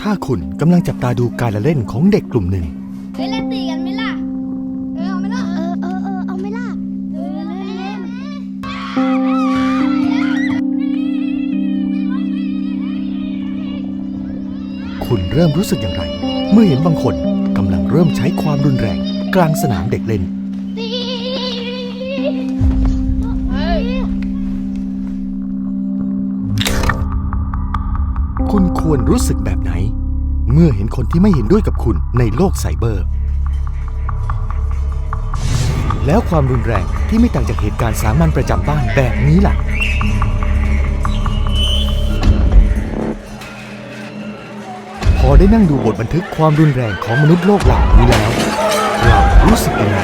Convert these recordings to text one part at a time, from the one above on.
ถ้าคุณกำลังจับตาดูการละเล่นของเด็กกลุ่มหนึ่ง เฮ้ยเล่นตีกันไหมล่ะ เออเอาไหมล่ะ เออเออเออเอาไหมล่ะ เออเล่นเล่นคุณเริ่มรู้สึกอย่างไร เมื่อเห็นบางคนกำลังเริ่มใช้ความรุนแรง กลางสนามเด็กเล่น ตีเฮ้ยคุณควรรู้สึกแบบไหนเมื่อเห็นคนที่ไม่เห็นด้วยกับคุณในโลกไซเบอร์ แล้วความรุนแรงที่ไม่ต่างจากเหตุการณ์สามัญประจำบ้านแบบนี้ล่ะ พอได้นั่งดูบทบันทึกความรุนแรงของมนุษย์โลกเหล่านี้แล้ว เรารู้สึกยังไง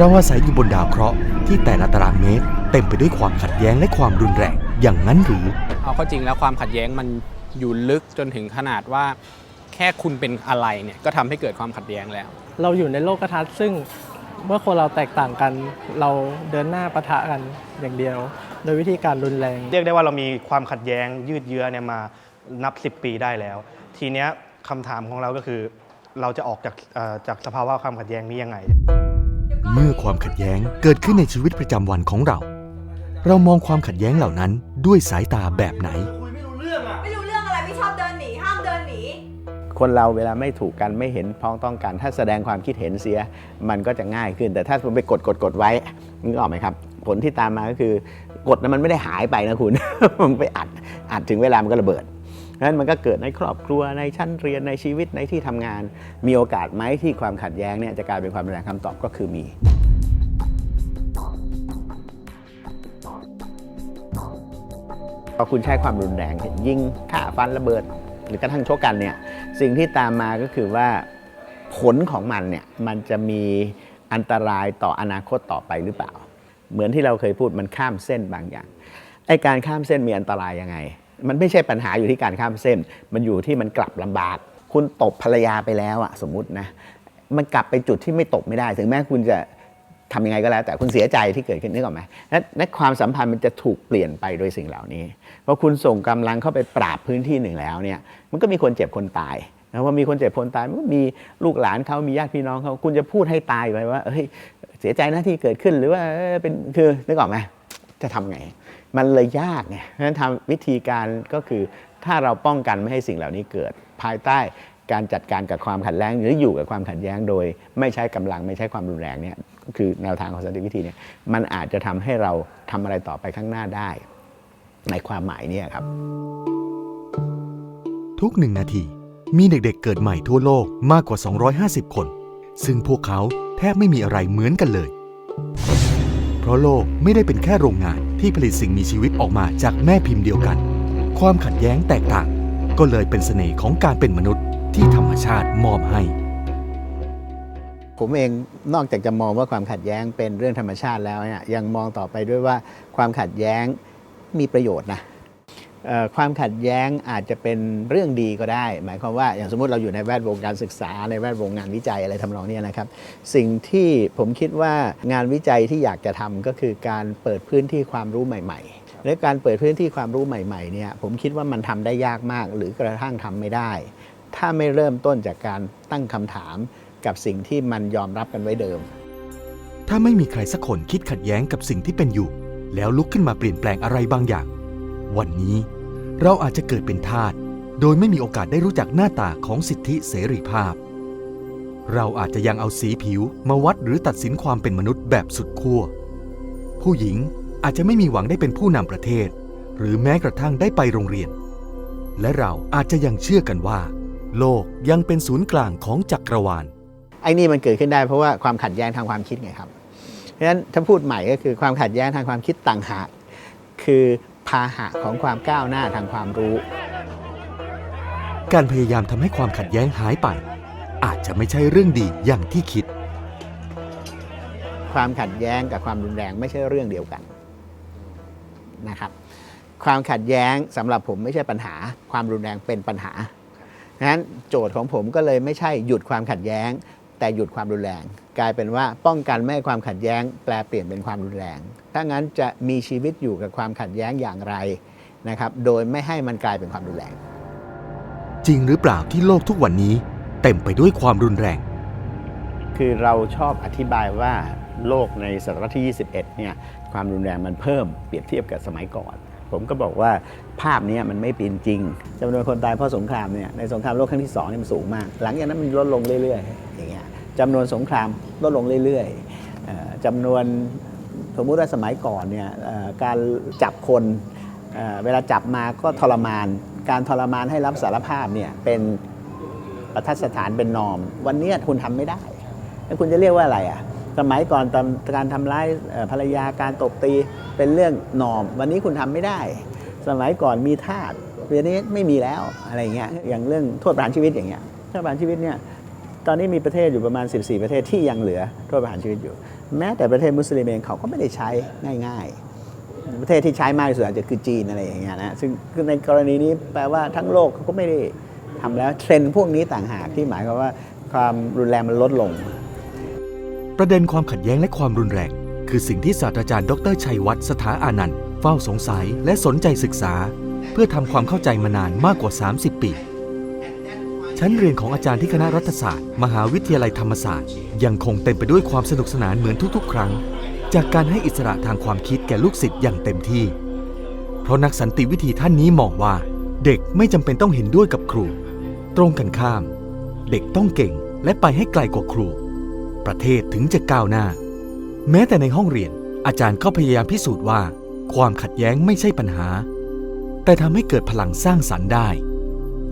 เราอาศัยอยู่บนดาวเคราะห์ที่แต่ละตารางเมตร เต็มไปด้วยความขัดแย้งและความรุนแรงอย่างนั้นหรือ เอาเข้าจริงแล้วความขัดแย้งมันอยู่ลึกจนถึงขนาดว่า แค่คุณเป็นอะไรเนี่ยก็ทำให้เกิดความขัดแย้งแล้ว เราอยู่ในโลกทัศน์ซึ่งเมื่อคนเราแตกต่างกัน เราเดินหน้าปะทะกันอย่างเดียว โดยวิธีการรุนแรง เรียกได้ว่าเรามีความขัดแย้งยืดเยื้อเนี่ยมานับ 10 ปีได้แล้ว ทีเนี้ยคำถามของเราก็คือ เราจะออกจากเอ่อจากสภาวะความขัดแย้งนี้ยังไง เมื่อความขัดแย้งเกิดขึ้นในชีวิตประจำวันของเรา เรามองความขัดแย้งเหล่านั้นด้วยสายตาแบบไหนไม่รู้เรื่องอะไรไม่ชอบเดินหนีห้ามเดินหนี คนเราเวลาไม่ถูกกันไม่เห็นพ้องต้องกัน ถ้าแสดงความคิดเห็นเสียมันก็จะง่ายขึ้น แต่ถ้าผมไปกดกดกดไว้นึกออกไหมครับ ผลที่ตามมาก็คือกดนั้นมันไม่ได้หายไปนะคุณ มันไปอัดอัดถึงเวลามันก็ระเบิด เพราะฉะนั้นมันก็เกิดในครอบครัวในชั้นเรียนในชีวิตในที่ทำงาน มีโอกาสไหมที่ความขัดแย้งเนี่ยจะกลายเป็นความรุนแรงคำตอบก็คือมีพอคุณใช้ความรุนแรงยิงฆ่าฟันระเบิด หรือกระทั่งชกกันเนี่ยสิ่งที่ตามมาก็คือว่าผลของมันเนี่ยมันจะมีอันตรายต่ออนาคตต่อไปหรือเปล่า เหมือนที่เราเคยพูดมันข้ามเส้นบางอย่างไอ้การข้ามเส้นมีอันตรายยังไง มันไม่ใช่ปัญหาอยู่ที่การข้ามเส้น มันอยู่ที่มันกลับลำบาก คุณตบภรรยาไปแล้วอะสมมุตินะ มันกลับไปจุดที่ไม่ตบไม่ได้ ถึงแม้คุณจะทำยังไงก็แล้ว แต่คุณเสียใจที่เกิดขึ้นนึกออกไหมและและความสัมพันธ์มันจะถูกเปลี่ยนไปโดยสิ่งเหล่านี้พอคุณส่งกำลังเข้าไปปราบพื้นที่หนึ่งแล้วเนี่ย มันก็มีคนเจ็บคนตายนะว่ามีคนเจ็บคนตายมันก็มีลูกหลานเขามีญาติพี่น้องเขาคุณจะพูดให้ตายไปว่าเฮ้ยเสียใจนะที่เกิดขึ้นหรือว่าเป็นคือนึกออกไหม จะทำไง มันเลยยากไงเพราะฉะนั้นทำวิธีการก็คือถ้าเราป้องกันไม่ให้สิ่งเหล่านี้เกิด ภายใต้การจัดการกับความขัดแย้งหรืออยู่กับความขัดแย้งโดย ไม่ใช้กำลังไม่ใช้ความรุนแรงเนี่ยก็คือแนวทางของสันติวิธีเนี่ยมันอาจจะทำให้เราทำอะไรต่อไปข้างหน้าได้ ในความหมายเนี่ยครับ ทุกหนึ่งนาทีมีเด็กๆเกิดใหม่ทั่วโลกมากกว่า 250 คน ซึ่งพวกเขาแทบไม่มีอะไรเหมือนกันเลย ราะโลกไม่ได้เป็นแค่โรงงานที่ผลิตสิ่งมีชีวิตออกมาจากแม่พิมพ์เดียวกัน ความขัดแย้งแตกต่าง ก็เลยเป็นเสน่ห์ของการเป็นมนุษย์ที่ธรรมชาติมอบให้ ผมเองนอกจากจะมองว่าความขัดแย้งเป็นเรื่องธรรมชาติแล้วเนี่ยยังมองต่อไปด้วยว่าความขัดแย้งมีประโยชน์นะ ความขัดแย้งอาจจะเป็นเรื่องดีก็ได้ หมายความว่าอย่างสมมติเราอยู่ในแวดวงการศึกษาในแวดวงงานวิจัยอะไรทำนองนี้นะครับ สิ่งที่ผมคิดว่างานวิจัยที่อยากจะทำก็คือการเปิดพื้นที่ความรู้ใหม่ ๆ และการเปิดพื้นที่ความรู้ใหม่ๆเนี่ยผมคิดว่ามันทำได้ยากมาก หรือกระทั่งทำไม่ได้ ถ้าไม่เริ่มต้นจากการตั้งคำถามกับสิ่งที่มันยอมรับกันไว้เดิม ถ้าไม่มีใครสักคนคิดขัดแย้งกับสิ่งที่เป็นอยู่ แล้วลุกขึ้นมาเปลี่ยนแปลงอะไรบางอย่าง วันนี้เราอาจจะเกิดเป็นทาสโดยไม่มีโอกาสได้รู้จักหน้าตาของสิทธิเสรีภาพ เราอาจจะยังเอาสีผิวมาวัดหรือตัดสินความเป็นมนุษย์แบบสุดขั้ว ผู้หญิงอาจจะไม่มีหวังได้เป็นผู้นำประเทศ หรือแม้กระทั่งได้ไปโรงเรียน และเราอาจจะยังเชื่อกันว่า โลกยังเป็นศูนย์กลางของจักรวาล ไอ้นี่มันเกิดขึ้นได้เพราะว่าความขัดแย้งทางความคิดไงครับ เพราะฉะนั้นถ้าพูดใหม่ก็คือความขัดแย้งทางความคิดต่างหากคือ พาหะของความก้าวหน้าทางความรู้ การพยายามทำให้ความขัดแย้งหายไป อาจจะไม่ใช่เรื่องดีอย่างที่คิด ความขัดแย้งกับความรุนแรงไม่ใช่เรื่องเดียวกันนะครับ ความขัดแย้งสำหรับผมไม่ใช่ปัญหา ความรุนแรงเป็นปัญหาดังนั้นโจทย์ของผมก็เลยไม่ใช่หยุดความขัดแย้ง แต่หยุดความรุนแรง กลายเป็นว่าป้องกันไม่ให้ความขัดแย้ง แปลเปลี่ยนเป็นความรุนแรง ถ้างั้นจะมีชีวิตอยู่กับความขัดแย้งอย่างไรนะครับโดยไม่ให้มันกลายเป็นความรุนแรง จริงหรือเปล่าที่โลกทุกวันนี้ เต็มไปด้วยความรุนแรง คือเราชอบอธิบายว่าโลกในศตวรรษที่ 21เนี่ยความรุนแรงมันเพิ่มเปรียบเทียบกับสมัยก่อน ผมก็บอกว่าภาพนี้มันไม่เป็นจริงจำนวนคนตายเพราะสงครามเนี่ยในสงครามโลกครั้งที่2เนี่ยมันสูงมาก หลังจากนั้นมันลดลงเรื่อยๆอย่างเงี้ยจำนวนสงครามลดลงเรื่อยๆจำนวนสมมุติว่าสมัยก่อนเนี่ยการจับคนเวลาจับมาก็ทรมาน การทรมานให้รับสารภาพเนี่ยเป็นประทัดสถานเป็นนอม วันนี้คุณทำไม่ได้แล้วคุณจะเรียกว่าอะไรอะ สมัยก่อนตอนการทำร้ายภรรยาการตบตีเป็นเรื่องนอม วันนี้คุณทำไม่ได้ สมัยก่อนมีทาสเดี๋ยวนี้ไม่มีแล้วอะไรอย่างเงี้ยอย่างเรื่องโทษประหารชีวิตอย่างเงี้ยโทษประหารชีวิตเนี่ยตอนนี้มีประเทศอยู่ประมาณ 14 ประเทศที่ยังเหลือโทษประหารชีวิตอยู่ แม้แต่ประเทศมุสลิมเองเขาก็ไม่ได้ใช้ง่าย ๆ ประเทศที่ใช้มากที่สุดอาจจะคือจีนอะไรอย่างเงี้ยนะซึ่งในกรณีนี้แปลว่าทั้งโลกเขาก็ไม่ได้ทำแล้วเทรนด์พวกนี้ต่างหากที่หมายความว่าความรุนแรงมันลดลง ประเด็นความขัดแย้งและความรุนแรง คือสิ่งที่ศาสตราจารย์ ดรชัยวัฒน์สถาอานันต์เฝ้าสงสัยและสนใจศึกษา เพื่อทำความเข้าใจมานานมากกว่า 30 ปี ชั้นเรียนของอาจารย์ที่คณะรัฐศาสตร์ มหาวิทยาลัยธรรมศาสตร์ ยังคงเต็มไปด้วยความสนุกสนานเหมือนทุกๆ ครั้ง จากการให้อิสระทางความคิดแก่ลูกศิษย์อย่างเต็มที่ เพราะนักสันติวิธีท่านนี้มองว่า เด็กไม่จำเป็นต้องเห็นด้วยกับครู ตรงกันข้าม เด็กต้องเก่งและไปให้ไกลกว่าครู ประเทศถึงจะก้าวหน้า แม้แต่ในห้องเรียนอาจารย์ก็พยายามพิสูจน์ว่า ความขัดแย้งไม่ใช่ปัญหา แต่ทำให้เกิดพลังสร้างสรรค์ได้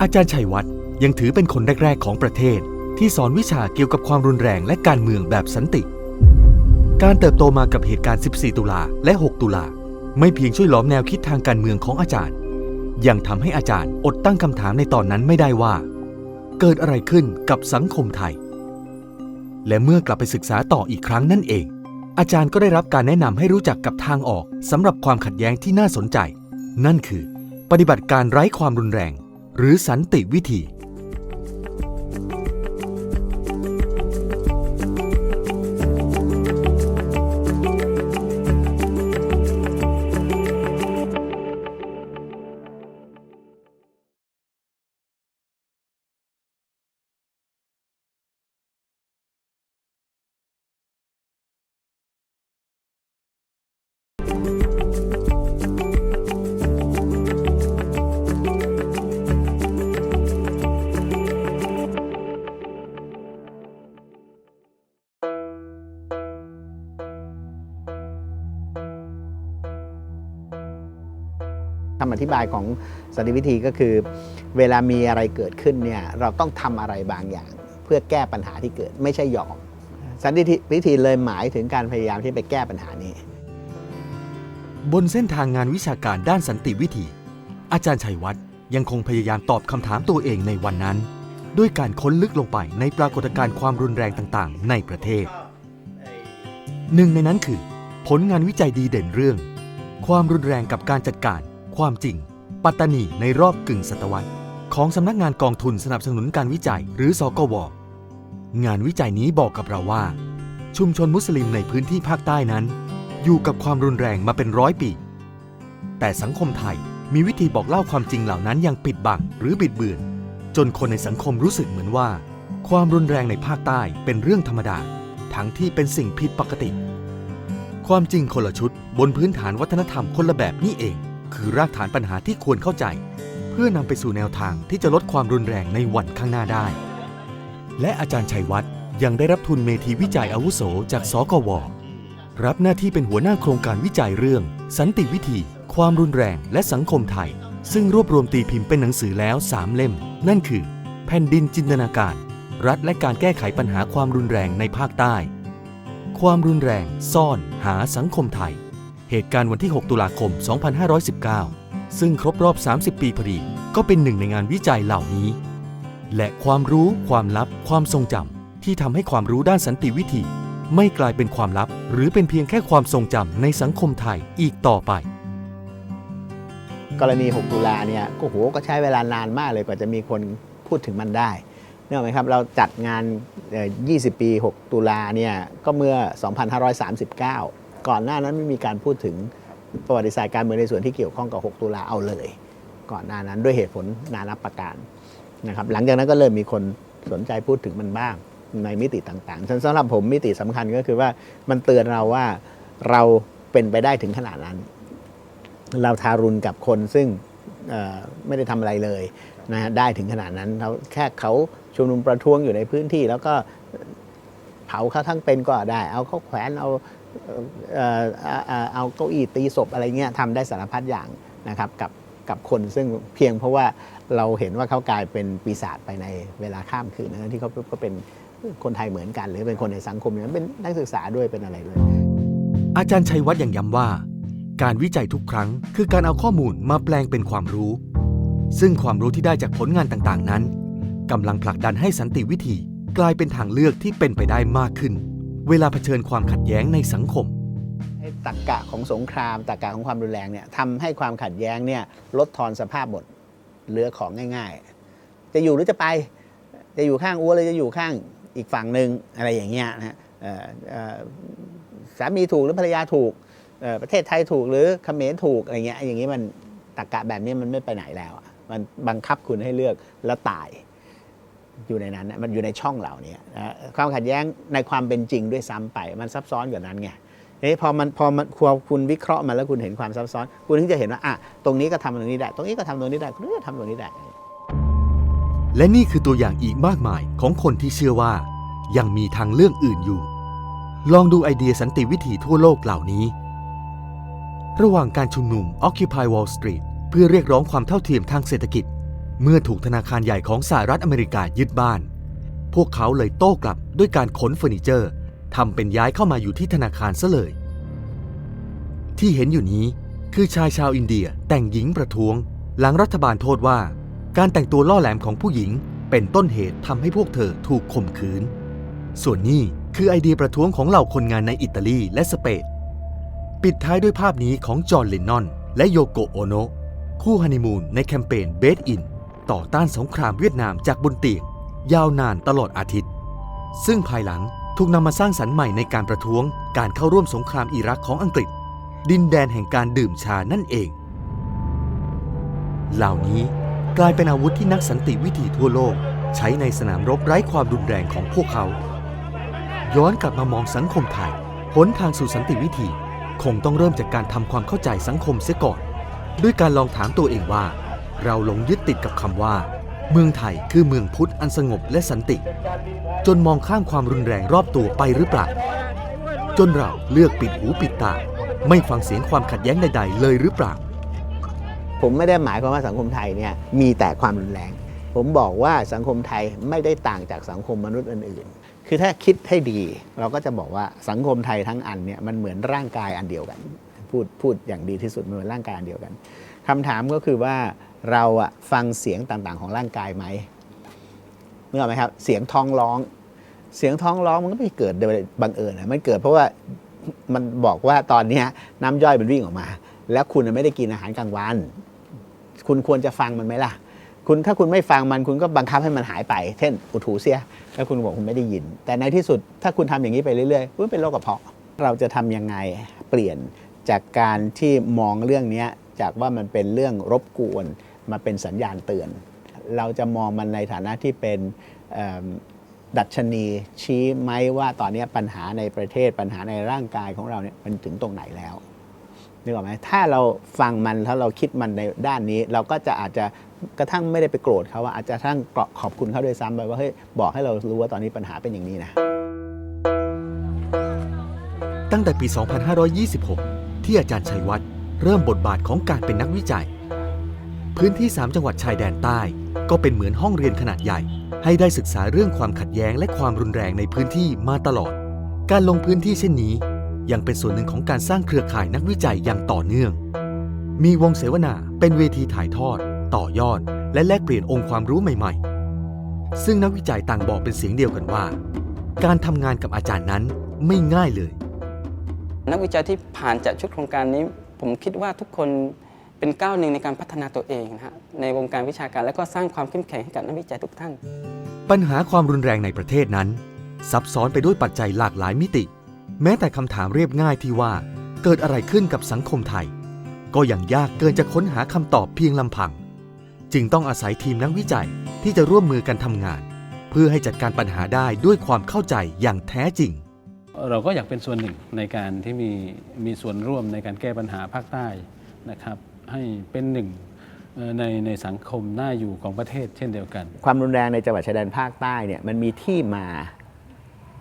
อาจารย์ชัยวัฒน์ยังถือเป็นคนแรก ๆ ของประเทศ ที่สอนวิชาเกี่ยวกับความรุนแรงและการเมืองแบบสันติ การเติบโตมากับเหตุการณ์ 14 ตุลาและ 6 ตุลาไม่เพียงช่วยหลอมแนวคิดทางการเมืองของอาจารย์ ยังทำให้อาจารย์อดตั้งคำถามในตอนนั้นไม่ได้ว่า เกิดอะไรขึ้นกับสังคมไทย และเมื่อกลับไปศึกษาต่ออีกครั้งนั่นเอง อาจารย์ก็ได้รับการแนะนำให้รู้จักกับทางออกสำหรับความขัดแย้งที่น่าสนใจ นั่นคือ ปฏิบัติการไร้ความรุนแรง หรือสันติวิธีำอธิบายของสันติวิธีก็คือ เวลามีอะไรเกิดขึ้นเนี่ยเราต้องทำอะไรบางอย่าง เพื่อแก้ปัญหาที่เกิดไม่ใช่ยอม สันติวิธีเลยหมายถึงการพยายามที่ไปแก้ปัญหานี้ บนเส้นทางงานวิชาการด้านสันติวิธี อาจารย์ชัยวัฒน์ยังคงพยายามตอบคำถามตัวเองในวันนั้น ด้วยการค้นลึกลงไปในปรากฏการณ์ความรุนแรงต่างๆ ในประเทศ หนึ่งในนั้นคือ ผลงานวิจัยดีเด่นเรื่อง ความรุนแรงกับการจัดการ ความจริง ปัตตานีในรอบกึ่งศตวรรษ ของสำนักงานกองทุนสนับสนุนการวิจัยหรือสกว งานวิจัยนี้บอกกับเราว่า ชุมชนมุสลิมในพื้นที่ภาคใต้นั้น อยู่กับความรุนแรงมาเป็นร้อยปี แต่สังคมไทยมีวิธีบอกเล่าความจริงเหล่านั้นอย่างปิดบังหรือบิดเบือน จนคนในสังคมรู้สึกเหมือนว่า ความรุนแรงในภาคใต้เป็นเรื่องธรรมดา ทั้งที่เป็นสิ่งผิดปกติ ความจริงคนละชุดบนพื้นฐานวัฒนธรรมคนละแบบนี่เอง คือรากฐานปัญหาที่ควรเข้าใจ เพื่อนำไปสู่แนวทางที่จะลดความรุนแรงในวันข้างหน้าได้ และอาจารย์ชัยวัฒน์ยังได้รับทุนเมธีวิจัยอาวุโสจากสกว รับหน้าที่เป็นหัวหน้าโครงการวิจัยเรื่อง สันติวิธี ความรุนแรงและสังคมไทย ซึ่งรวบรวมตีพิมพ์เป็นหนังสือแล้ว3เล่ม นั่นคือ แผ่นดินจินตนาการ รัฐและการแก้ไขปัญหาความรุนแรงในภาคใต้ ความรุนแรง ซ่อน หาสังคมไทย เหตุการณ์วันที่ 6 ตุลาคม 2519 ซึ่งครบรอบ 30 ปีพอดี ก็เป็นหนึ่งในงานวิจัยเหล่านี้ และความรู้ ความลับ ความทรงจำที่ทำให้ความรู้ด้านสันติวิธี ไม่กลายเป็นความลับ หรือเป็นเพียงแค่ความทรงจำในสังคมไทยอีกต่อไป กรณี 6 ตุลาเนี่ยก็โหก็ใช้เวลานานมากเลยกว่าจะมีคนพูดถึงมันได้เนื่องไหมครับ เราจัดงาน 20 ปี 6 ตุลาเนี่ยก็เมื่อ 2539 ก่อนหน้านั้นไม่มีการพูดถึงประวัติศาสตร์การเมืองในส่วนที่เกี่ยวข้องกับ 6 ตุลาเอาเลย ก่อนหน้านั้นด้วยเหตุผลนานับประการนะครับหลังจากนั้นก็เริ่มมีคนสนใจพูดถึงมันบ้างในมิติต่างๆฉะนั้นสำหรับผมมิติสำคัญก็คือว่ามันเตือนเราว่าเราเป็นไปได้ถึงขนาดนั้น เราทารุณกับคนซึ่งไม่ได้ทำอะไรเลยนะฮะได้ถึงขนาดนั้นเราแค่เขาชุมนุมประท้วงอยู่ในพื้นที่ แล้วก็เผาเขาทั้งเป็นก็ได้ เอาเขาแขวนเอา เอาเก้าอี้ตีศพอะไรเงี้ยทำได้สารพัดอย่างนะครับกับกับคนซึ่งเพียงเพราะว่าเราเห็นว่าเขากลายเป็นปีศาจไปในเวลาข้ามคืนนะที่เขาก็เป็นคนไทยเหมือนกัน หรือเป็นคนในสังคมนั้นเป็นนักศึกษาด้วยเป็นอะไรเลยอาจารย์ชัยวัฒน์ยังย้ำว่า การวิจัยทุกครั้ง คือการเอาข้อมูลมาแปลงเป็นความรู้ ซึ่งความรู้ที่ได้จากผลงานต่างๆนั้นกำลังผลักดันให้สันติวิธีกลายเป็นทางเลือกที่เป็นไปได้มากขึ้น เวลาเผชิญความขัดแย้งในสังคมให้ตักกะของสงครามตักกะของความรุนแรงเนี่ยทำให้ความขัดแย้งเนี่ยลดทอนสภาพหมดเหลือของง่าย ๆ จะอยู่หรือจะไปจะอยู่ข้างอ้วหรือจะอยู่ข้างอีกฝั่งหนึ่งอะไรอย่างเงี้ยนะฮะสามีถูกหรือภรรยาถูกประเทศไทยถูกหรือเขมรถูกอะไรเงี้ยอย่างนี้มันตักกะแบบนี้มันไม่ไปไหนแล้ว มันบังคับคุณให้เลือกแล้วตาย อยู่ในนั้นนะมันอยู่ในช่องเหล่านี้นะความขัดแย้งในความเป็นจริงด้วยซ้ำไป มันซับซ้อนกว่านั้นไงเอ๊ะพอมันพอมันพอคุณวิเคราะห์มันแล้วคุณเห็นความซับซ้อน คุณถึงจะเห็นว่าอะตรงนี้ก็ทำตรงนี้ได้ ตรงนี้ก็ทำตรงนี้ได้ตรงนี้ก็ทำตรงนี้ได้ และนี่คือตัวอย่างอีกมากมายของคนที่เชื่อว่า ยังมีทางเลือกอื่นอยู่ ลองดูไอเดียสันติวิถีทั่วโลกเหล่านี้ ระหว่างการชุมนุม Occupy Wall Street เพื่อเรียกร้องความเท่าเทียมทางเศรษฐกิจ เมื่อถูกธนาคารใหญ่ของสหรัฐอเมริกายึดบ้าน พวกเขาเลยโต้กลับด้วยการขนเฟอร์นิเจอร์ทำเป็นย้ายเข้ามาอยู่ที่ธนาคารซะเลย ที่เห็นอยู่นี้คือชายชาวอินเดียแต่งหญิงประท้วง หลังรัฐบาลโทษว่า การแต่งตัวล่อแหลมของผู้หญิงเป็นต้นเหตุทำให้พวกเธอถูกข่มขืน ส่วนนี้คือไอเดียประท้วงของเหล่าคนงานในอิตาลีและสเปนปิดท้ายด้วยภาพนี้ของจอห์นเลนนอน และโยโกโอโนะคู่ฮันนีมูนในแคมเปญเบสอิน ต่อต้านสงครามเวียดนามจากบนเตียงยาวนานตลอดอาทิตย์ ซึ่งภายหลังถูกนำมาสร้างสรรค์ใหม่ในการประท้วงการเข้าร่วมสงครามอิรักของอังกฤษ ดินแดนแห่งการดื่มชานั่นเอง เหล่านี้กลายเป็นอาวุธที่นักสันติวิธีทั่วโลก ใช้ในสนามรบไร้ความรุนแรงของพวกเขา ย้อนกลับมามองสังคมไทยหนทางสู่สันติวิธี คงต้องเริ่มจากการทำความเข้าใจสังคมเสียก่อน ด้วยการลองถามตัวเองว่า เราหลงยึดติดกับคำว่า เมืองไทยคือเมืองพุทธอันสงบและสันติ จนมองข้ามความรุนแรงรอบตัวไปหรือเปล่า จนเราเลือกปิดหูปิดตา ไม่ฟังเสียงความขัดแย้งใด ๆ เลยหรือเปล่า ผมไม่ได้หมายความว่าสังคมไทยเนี่ยมีแต่ความรุนแรง ผมบอกว่าสังคมไทยไม่ได้ต่างจากสังคมมนุษย์อื่นๆ คือถ้าคิดให้ดี เราก็จะบอกว่าสังคมไทยทั้งอันเนี่ยมันเหมือนร่างกายอันเดียวกัน พูดพูดอย่างดีที่สุดมันเหมือนร่างกายอันเดียวกันคำถามก็คือว่า เราอะฟังเสียงต่างๆ ของร่างกายไหมเมื่อไหมครับ เสียงท้องร้อง เสียงท้องร้องมันก็ไม่เกิดโดยบังเอิญนะมันเกิดเพราะว่ามันบอกว่าตอนนี้น้ำย่อยมันวิ่งออกมา แล้วคุณไม่ได้กินอาหารกลางวัน คุณควรจะฟังมันไหมล่ะ คุณถ้าคุณไม่ฟังมันคุณก็บังคับให้มันหายไป เช่น อุดหูเสีย แล้วคุณบอกคุณไม่ได้ยิน แต่ในที่สุดถ้าคุณทำอย่างนี้ไปเรื่อยๆคุณเป็นโรคกระเพาะ เราจะทำยังไงเปลี่ยนจากการที่มองเรื่องนี้จากว่ามันเป็นเรื่องรบกวน มาเป็นสัญญาณเตือน เราจะมองมันในฐานะที่เป็นดัชนีชี้ไหมว่าตอนนี้ปัญหาในประเทศปัญหาในร่างกายของเราเนี่ยมันถึงตรงไหนแล้วนึกออกไหมถ้าเราฟังมันถ้าเราคิดมันในด้านนี้ เราก็จะอาจจะกระทั่งไม่ได้ไปโกรธเขาว่าอาจจะทั้งขอบคุณเขาด้วยซ้ำไปว่าเฮ้ยบอกให้เรารู้ว่าตอนนี้ปัญหาเป็นอย่างนี้นะ ตั้งแต่ปี 2526 ที่อาจารย์ชัยวัฒน์เริ่มบทบาทของการเป็นนักวิจัย พื้นที่ 3 จังหวัดชายแดนใต้ ก็เป็นเหมือนห้องเรียนขนาดใหญ่ ให้ได้ศึกษาเรื่องความขัดแย้งและความรุนแรงในพื้นที่มาตลอด การลงพื้นที่เช่นนี้ ยังเป็นส่วนหนึ่งของการสร้างเครือข่ายนักวิจัยอย่างต่อเนื่อง มีวงเสวนาเป็นเวทีถ่ายทอด ต่อยอด และแลกเปลี่ยนองค์ความรู้ใหม่ ๆ ซึ่งนักวิจัยต่างบอกเป็นเสียงเดียวกันว่า การทำงานกับอาจารย์นั้นไม่ง่ายเลย นักวิจัยที่ผ่านจากชุดโครงการนี้ ผมคิดว่าทุกคน เป็นก้าวหนึ่งในการพัฒนาตัวเองนะฮะในวงการวิชาการและก็สร้างความเข้มแข็งให้กับนักวิจัยทุกท่าน ปัญหาความรุนแรงในประเทศนั้น ซับซ้อนไปด้วยปัจจัยหลากหลายมิติ แม้แต่คำถามเรียบง่ายที่ว่า เกิดอะไรขึ้นกับสังคมไทย ก็ยังยากเกินจะค้นหาคำตอบเพียงลำพัง จึงต้องอาศัยทีมนักวิจัยที่จะร่วมมือกันทำงาน เพื่อให้จัดการปัญหาได้ด้วยความเข้าใจอย่างแท้จริง เราก็อยากเป็นส่วนหนึ่งในการที่มีมีส่วนร่วมในการแก้ปัญหาภาคใต้นะครับ ให้เป็นหนึ่งในในสังคมน่าอยู่ของประเทศเช่นเดียวกัน ความรุนแรงในจังหวัดชายแดนภาคใต้เนี่ยมันมีที่มา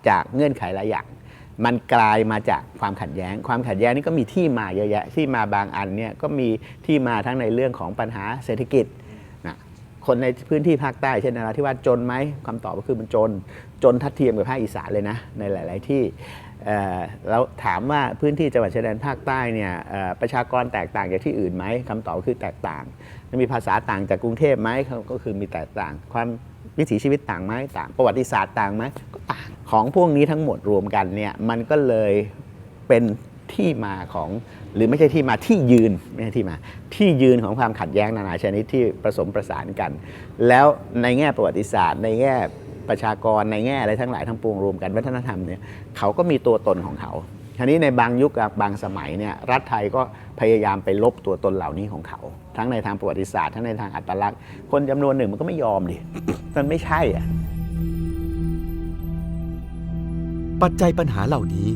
จากเงื่อนไขหลายอย่างมันกลายมาจากความขัดแย้ง ความขัดแย้งนี่ก็มีที่มาเยอะแยะ ที่มาบางอันเนี่ยก็มีที่มาทั้งในเรื่องของปัญหาเศรษฐกิจ คนในพื้นที่ภาคใต้เช่นนราธิวาสจนไหมคำตอบก็คือมันจน จนทัดเทียมกับภาคอีสานเลยนะในหลาย ๆ ที่แล้วถามว่าพื้นที่จังหวัดชายแดนภาคใต้เนี่ยประชากรแตกต่างจากที่อื่นไหมคำตอบคือแตกต่างมีภาษาต่างจากกรุงเทพไหมก็คือมีแตกต่าง ความวิถีชีวิตต่างไหมต่างประวัติศาสตร์ต่างไหมก็ต่างของพวกนี้ทั้งหมดรวมกันเนี่ยมันก็เลยเป็นที่มาของ หรือไม่ใช่ที่มาที่ยืนไม่ใช่ที่มา ที่ยืนของความขัดแย้งนานาชนิดที่ผสมประสานกัน แล้วในแง่ประวัติศาสตร์ ในแง่ประชากรในแง่อะไรทั้งหลายทั้งปวงรวมกันวัฒนธรรมเนี่ยเขาก็มีตัวตนของเขาครานี้ในบางยุคบางสมัยเนี่ยรัฐไทยก็พยายามไปลบตัวตนเหล่านี้ของเขา ทั้งในทางประวัติศาสตร์ ทั้งในทางอัตลักษณ์ คนจำนวนหนึ่งมันก็ไม่ยอมดิมันไม่ใช่อะปัจจัยปัญหาเหล่านี้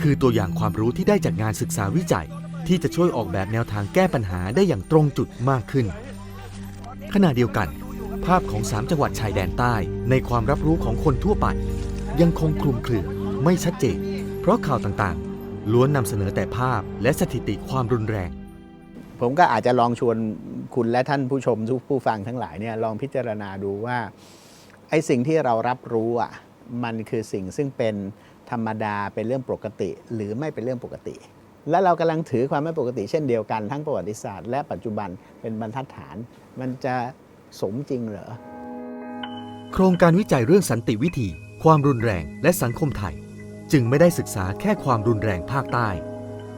คือตัวอย่างความรู้ที่ได้จากงานศึกษาวิจัย ที่จะช่วยออกแบบแนวทางแก้ปัญหาได้อย่างตรงจุดมากขึ้น ขณะเดียวกัน ภาพของ 3 จังหวัดชายแดนใต้ ในความรับรู้ของคนทั่วไป ยังคงคลุมเครือไม่ชัดเจน เพราะข่าวต่างๆ ล้วนนำเสนอแต่ภาพและสถิติความรุนแรง ผมก็อาจจะลองชวนคุณและท่านผู้ชมทุกผู้ฟังทั้งหลายเนี่ยลองพิจารณาดูว่าไอ้สิ่งที่เรารับรู้อะมันคือสิ่งซึ่งเป็นธรรมดาเป็นเรื่องปกติ หรือไม่เป็นเรื่องปกติ และเรากำลังถือความไม่ปกติเช่นเดียวกันทั้งประวัติศาสตร์และปัจจุบันเป็นบรรทัดฐาน มันจะสมจริงเหรอ โครงการวิจัยเรื่องสันติวิธี ความรุนแรงและสังคมไทย จึงไม่ได้ศึกษาแค่ความรุนแรงภาคใต้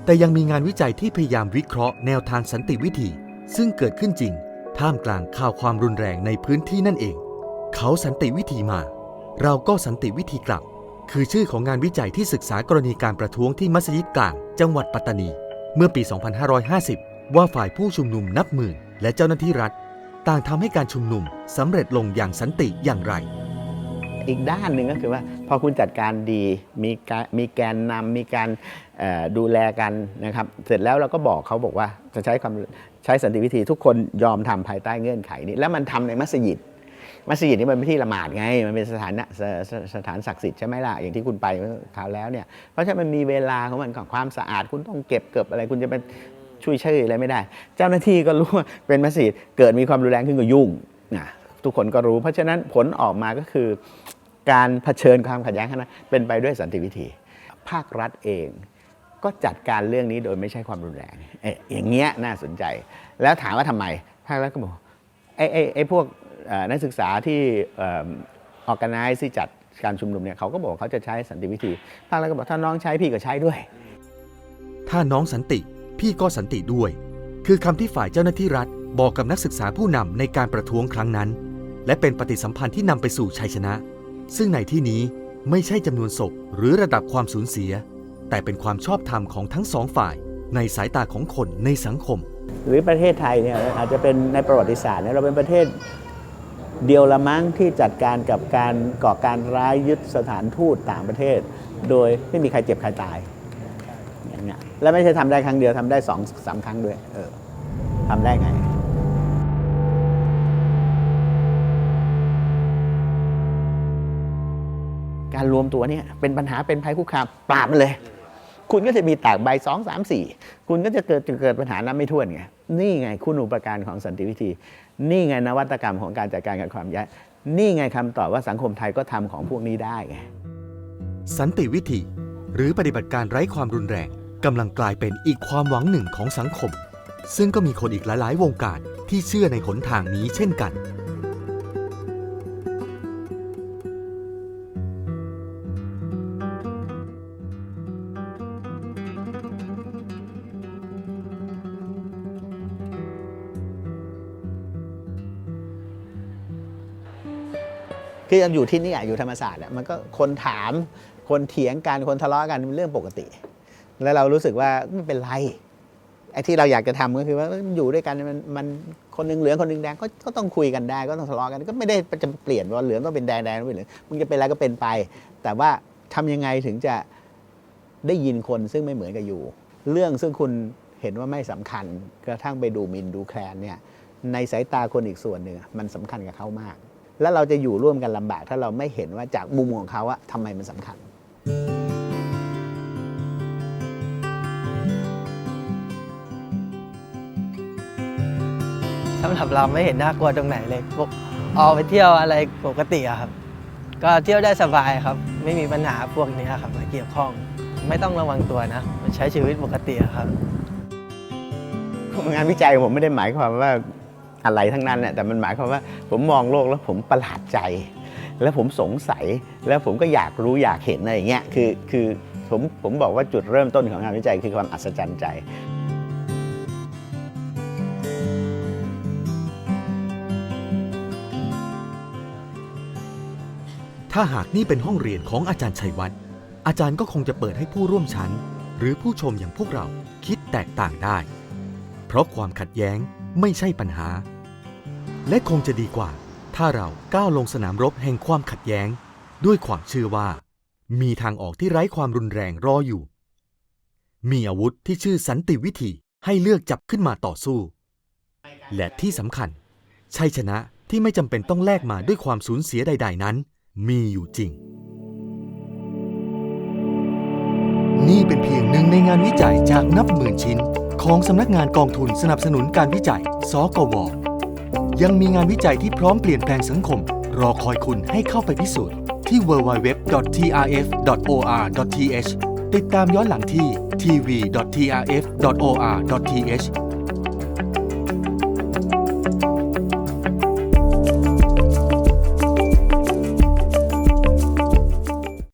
แต่ยังมีงานวิจัยที่พยายามวิเคราะห์แนวทางสันติวิธี ซึ่งเกิดขึ้นจริง ท่ามกลางข่าวความรุนแรงในพื้นที่นั่นเอง เขาสันติวิธีมา เราก็สันติวิธีกลับ คือชื่อของงานวิจัยที่ศึกษากรณีการประท้วงที่มัสยิดกลาง จังหวัดปัตตานี เมื่อปี 2550 ว่าฝ่ายผู้ชุมนุมนับหมื่น และเจ้าหน้าที่รัฐ ต่างทำให้การชุมนุมสำเร็จลงอย่างสันติอย่างไร อีกด้านหนึ่งก็คือว่า พอคุณจัดการดีมีการมีแกนนำมีการดูแลกันนะครับ เสร็จแล้วเราก็บอกเขาบอกว่าจะใช้ความใช้สันติวิธีทุกคนยอมทำภายใต้เงื่อนไขนี้ แล้วมันทำในมัสยิด มัสยิดนี่มันเป็นที่ละหมาดไง มันเป็นสถานะสสสถานศักดิ์สิทธิ์ใช่ไหมล่ะ อย่างที่คุณไปเมื่อคราวแล้วเนี่ย เพราะฉะนั้นมันมีเวลาของมันของความสะอาด คุณต้องเก็บเก็บอะไร คุณจะเป็นช่วยเชื่ออะไรไม่ได้ เจ้าหน้าที่ก็รู้ว่าเป็นมัสยิด เกิดมีความรุนแรงขึ้นก็ยุ่งนะทุกคนก็รู้ เพราะฉะนั้นผลออกมาก็คือ การเผชิญความขัดแย้งครั้งนั้นเป็นไปด้วยสันติวิธี ภาครัฐเองก็จัดการเรื่องนี้โดยไม่ใช่ความรุนแรงเอ๊ะอย่างเงี้ยน่าสนใจ แล้วถามว่าทำไม ภาครัฐก็บอกไอ้ไอ้ไอ้พวก นักศึกษาที่ออแกไนซ์ที่จัดการชุมนุมเนี่ยเขาก็บอกเขาจะใช้สันติวิธีภาครัฐก็บอกถ้าน้องใช้พี่ก็ใช้ด้วย ถ้าน้องสันติพี่ก็สันติด้วย คือคำที่ฝ่ายเจ้าหน้าที่รัฐ บอกกับนักศึกษาผู้นำในการประท้วงครั้งนั้น และเป็นปฏิสัมพันธ์ที่นำไปสู่ชัยชนะ ซึ่งในที่นี้ไม่ใช่จำนวนศพหรือระดับความสูญเสีย แต่เป็นความชอบธรรมของทั้งสองฝ่าย ในสายตาของคนในสังคม หรือประเทศไทยเนี่ยอาจจะเป็นในประวัติศาสตร์เนี่ยเราเป็นประเทศ เดียวละมั้งที่จัดการกับการก่อการร้ายยึดสถานทูตต่างประเทศ โดยไม่มีใครเจ็บใครตายอย่างเงี้ยแล้วไม่ใช่ทำได้ครั้งเดียวทำได้สองสามครั้งด้วยเออทำได้ไงการรวมตัวเนี่ยเป็นปัญหาเป็นภัยคุกคามปราบมันเลย คุณก็จะมีตากใบสองสามสี่คุณก็จะเกิดจะเกิดปัญหาน้ำไม่ท่วนไงนี่ไงคุณอุปการของสันติวิธี นี่ไงนวัตกรรมของการจัดการกับความย้ายนี่ไงคำตอบว่าสังคมไทยก็ทำของพวกนี้ได้ไงสันติวิธี หรือปฏิบัติการไร้ความรุนแรงกำลังกลายเป็นอีกความหวังหนึ่งของสังคม ซึ่งก็มีคนอีกหลายๆ วงการที่เชื่อในหนทางนี้เช่นกัน คืออยู่ที่นี่อยู่ธรรมศาสตร์มันก็คนถามคนเถียงกันคนทะเลาะกันเป็นเรื่องปกติ แล้วเรารู้สึกว่าไม่เป็นไรไอ้ที่เราอยากจะทำก็คือว่าอยู่ด้วยกันมันมันคนหนึงเหลืองคนหนึงแดงก็ก็ต้องคุยกันได้ก็ต้องทะเลาะกันก็ไม่ได้จะเปลี่ยนว่าเหลืองต้องเป็นแดงแดงต้องเป็นเหลืองมึงจะเป็นอะไรก็เป็นไป แต่ว่าทำยังไงถึงจะได้ยินคนซึ่งไม่เหมือนกับอยู่ เรื่องซึ่งคุณเห็นว่าไม่สำคัญ กระทั่งไปดูมินดูแคลนเนี่ยในสายตาคนอีกส่วนหนึ่งมันสำคัญกับเขามาก แล้วเราจะอยู่ร่วมกันลำบาก ถ้าเราไม่เห็นว่าจากมุมของเขาอะทำไมมันสำคัญ สำหรับเราไม่เห็นน่ากลัวตรงไหนเลยพวกออกไปเที่ยวอะไรปกติอะครับ ก็เที่ยวได้สบายครับ ไม่มีปัญหาพวกนี้ครับมาเกี่ยวข้อง ไม่ต้องระวังตัวนะมันใช้ชีวิตปกติอะครับ งานวิจัยของผมไม่ได้หมายความว่า อะไรทั้งนั้นน่ะแต่มันหมายความว่าผมมองโลกแล้วผมประหลาดใจ แล้วผมสงสัยแล้วผมก็อยากรู้อยากเห็นอะไรอย่างเงี้ยคือคือผมผมบอกว่าจุดเริ่มต้นของงานวิจัยคือความอัศจรรย์ใจถ้าหากนี่เป็นห้องเรียนของอาจารย์ชัยวัฒน์อาจารย์ก็คงจะเปิดให้ผู้ร่วมชั้น หรือผู้ชมอย่างพวกเราคิดแตกต่างได้ เพราะความขัดแย้ง ไม่ใช่ปัญหา และคงจะดีกว่า ถ้าเราก้าวลงสนามรบแห่งความขัดแย้ง ด้วยความเชื่อว่า มีทางออกที่ไร้ความรุนแรงรออยู่ มีอาวุธที่ชื่อสันติวิธีให้เลือกจับขึ้นมาต่อสู้ และที่สำคัญ ชัยชนะที่ไม่จำเป็นต้องแลกมาด้วยความสูญเสียใด ๆ นั้น มีอยู่จริง นี่เป็นเพียงหนึ่งในงานวิจัยจากนับหมื่นชิ้น ของสำนักงานกองทุนสนับสนุนการวิจัย สกว ยังมีงานวิจัยที่พร้อมเปลี่ยนแปลงสังคม รอคอยคุณให้เข้าไปพิสูจน์ที่ www.trf.or.th ติดตามย้อนหลังที่ tv.trf.or.th